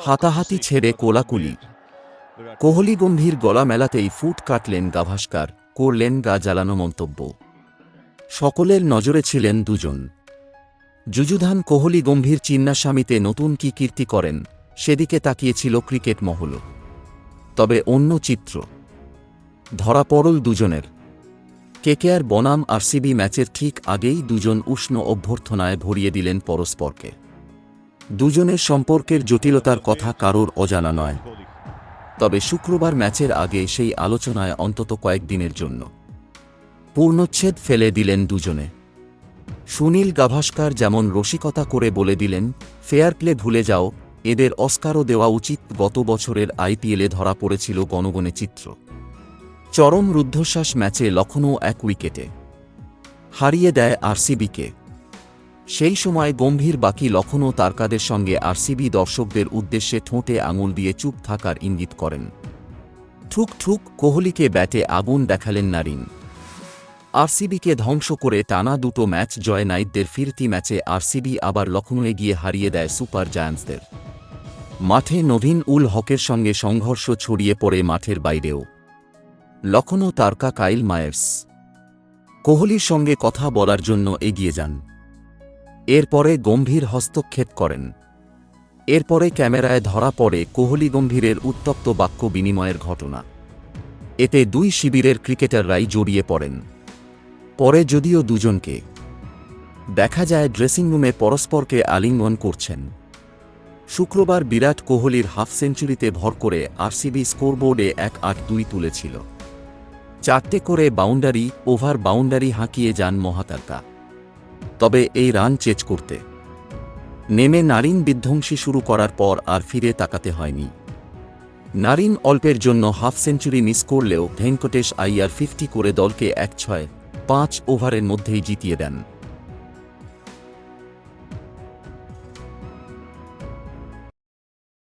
হাতাহাতি ছেড়ে কোলাকুলি। কোহলি গম্ভীর গলা মেলাতেই ফুট কাটলেন গাভাস্কার, করলেন গা জ্বালানো মন্তব্য। সকলের নজরে ছিলেন দুজন। যুযুধান কোহলি গম্ভীর চিন্নাস্বামীতে নতুন কি কীর্তি করেন, সেদিকে তাকিয়েছিল ক্রিকেট মহল। তবে অন্য চিত্র। ধরা পড়ল দুজনের। কেকেআর বনাম আরসিবি ম্যাচের ঠিক আগেই দুজন উষ্ণ অভ্যর্থনায় ভরিয়ে দিলেন পরস্পরকে। দুজনের সম্পর্কের জটিলতার কথা কারোর অজানা নয়। তবে শুক্রবার ম্যাচের আগে সেই আলোচনায় অন্তত কয়েকদিনের জন্য। পূর্ণচ্ছেদ ফেলে দিলেন দুজনে। সুনীল গাভাস্কার যেমন রসিকতা করে বলে দিলেন, ফেয়ার প্লে ভুলে যাও, এদের অস্কারও দেওয়া উচিত। গত বছরের আইপিএলে ধরা পড়েছিল গণগণে চিত্র। চরম রুদ্ধশ্বাস ম্যাচে লখনৌ এক উইকেটে। হারিয়ে দেয় আরসিবিকে। সেই সময় গম্ভীর বাকি লখনৌ তারকাদের সঙ্গে আরসিবি দর্শকদের উদ্দেশ্যে ঠোঁটে আঙুল দিয়ে চুপ থাকার ইঙ্গিত করেন। ঠুক ঠুক কোহলিকে ব্যাটে আগুন দেখালেন নারিন। আরসিবিকে ধ্বংস করে টানা দুটো ম্যাচ জয় নাইটদের ফিরতি ম্যাচে আরসিবি আবার লখনৌয়ে গিয়ে হারিয়ে দেয় সুপার জায়ান্টসদের। মাঠে নভীন উল হকের সঙ্গে সংঘর্ষ ছড়িয়ে পড়ে মাঠের বাইরেও। লখনৌ তারকা কাইল মায়ার্স। কোহলির সঙ্গে কথা বলার জন্য এগিয়ে যান। এরপরে গম্ভীর হস্তক্ষেপ করেন। এরপরে ক্যামেরায় ধরা পড়ে কোহলি গম্ভীরের উত্তপ্ত বাক্য বিনিময়ের ঘটনা। এতে দুই শিবিরের ক্রিকেটাররাই জড়িয়ে পড়েন। পরে যদিও দুজনকে দেখা যায় ড্রেসিং রুমে পরস্পরকে আলিঙ্গন করছেন। শুক্রবার বিরাট কোহলির হাফ সেঞ্চুরিতে ভর করে আরসিবি স্কোরবোর্ডে এক আট দুই তুলেছিল। চারটে করে বাউন্ডারি, ওভার বাউন্ডারি হাঁকিয়ে যান মহাতারকা। তবে এই রান চেজ করতে। নেমে নারীন বিধ্বংসী শুরু করার পর আর ফিরে তাকাতে হয়নি। নারিন অল্পের জন্য হাফ সেঞ্চুরি মিস করলেও ভেঙ্কটেশ আইয়ার ফিফটি করে দলকে এক ছয়, পাঁচ ওভারের মধ্যেই জিতিয়ে দেন।